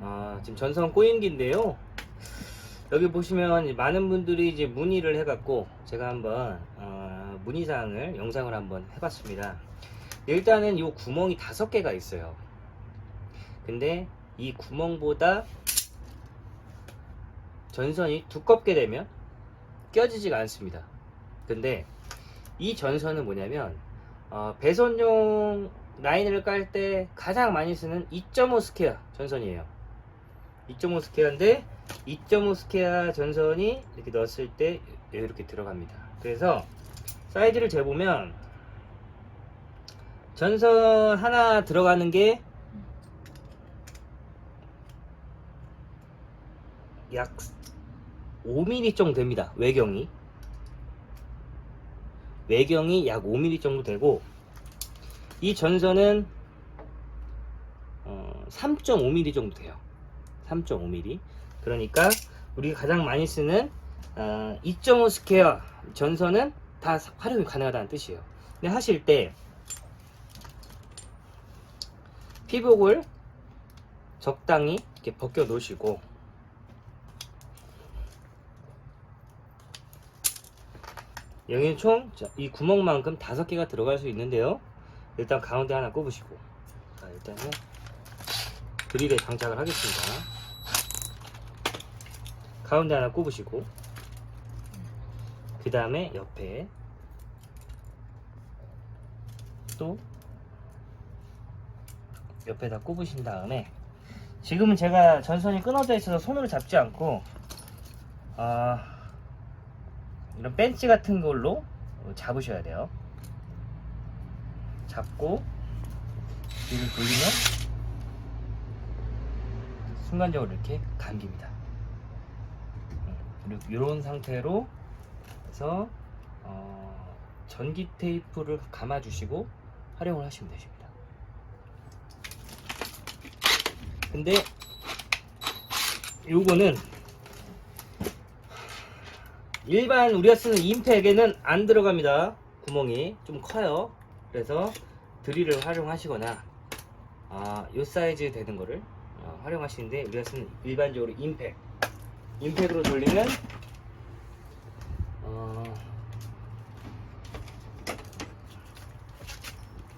아, 지금 전선 꼬인기인데요. 여기 보시면 많은 분들이 이제 문의를 해갖고 제가 한번 어, 문의사항을 영상을 한번 해봤습니다. 일단은 이 구멍이 다섯 개가 있어요. 근데 이 구멍보다 전선이 두껍게 되면 껴지지가 않습니다. 근데 이 전선은 뭐냐면 어, 배선용 라인을 깔 때 가장 많이 쓰는 2.5 스퀘어 전선이에요. 2.5 스퀘어인데 2.5 스퀘어 전선이 이렇게 넣었을 때 이렇게 들어갑니다. 그래서 사이즈를 재보면 전선 하나 들어가는 게 약 5mm 정도 됩니다. 외경이. 외경이 약 5mm 정도 되고 이 전선은 어, 3.5mm 정도 돼요. 3.5mm. 그러니까 우리가 가장 많이 쓰는 어, 2.5 스퀘어 전선은 다 활용이 가능하다는 뜻이에요. 근데 하실 때 피복을 적당히 이렇게 벗겨 놓으시고 여기는 총 이 구멍만큼 다섯 개가 들어갈 수 있는데요. 일단 가운데 하나 꼽으시고 자, 일단은 드릴에 장착을 하겠습니다. 가운데 하나 꼽으시고 그 다음에 옆에 또 옆에다 꼽으신 다음에 지금은 제가 전선이 끊어져 있어서 손으로 잡지 않고 아 이런 벤치 같은 걸로 잡으셔야 돼요. 잡고 뒤를 돌리면 순간적으로 이렇게 감깁니다. 음, 그리고 이런 상태로 해서 어, 전기 테이프를 감아 주시고 활용을 하시면 되십니다. 근데 요거는 일반 우리가 쓰는 임팩에는 안 들어갑니다. 구멍이 좀 커요. 그래서 드릴을 활용하시거나 아, 요 사이즈 되는 거를 어, 활용하시는데 우리가 쓰는 일반적으로 임팩 임팩으로 돌리면 어,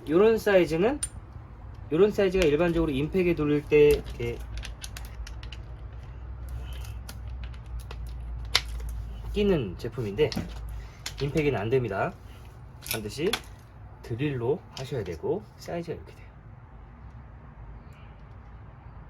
요런 사이즈는 요런 사이즈가 일반적으로 임팩에 돌릴 때 이렇게 끼는 제품인데 임팩에는 안 됩니다. 반드시 드릴로 하셔야 되고 사이즈가 이렇게